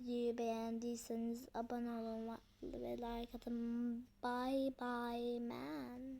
you Videoyu beğendiyseniz abone olun ve like atın. Bye bye man.